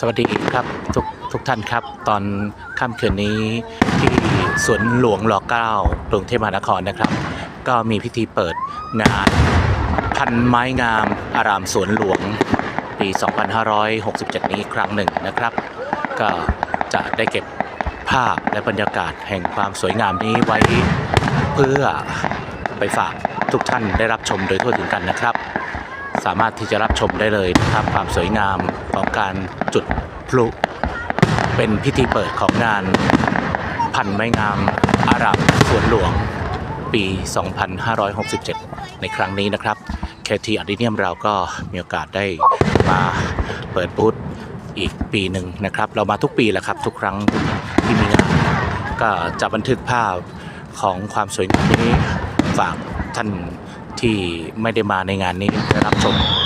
สวัสดีครับทุกทุกท่านครับ ตอนค่ำคืนนี้ที่สวนหลวงรอเก้ากรุงเทพมหานครนะครับ ก็มีพิธีเปิดงานพันไม้งามอารามสวนหลวงปี 2567 นี้อีกครั้งหนึ่งนะครับ ก็จะได้เก็บภาพและบรรยากาศแห่งความสวยงามนี้ไว้เพื่อไปฝากทุกท่านได้รับชมโดยทั่วถึงกันนะครับ สามารถที่จะรับชมได้เลยนะครับความสวยงามของการจุดพลุ เป็นพิธีเปิดของงานพันไม้งามอารับสวนหลวง ปี 2567 ในครั้งนี้นะครับเคทีอ d ดิเนียมเราก็มีโอกาสได้มาเปิดบูธอีกปีหนึ่งนะครับ เรามาทุกปีแหละครับ ทุกครั้งที่มีงานก็จะบันทึกภาพของความสวยงามนี้ฝากท่าน ที่ไม่ได้มาในงานนี้ได้รับชม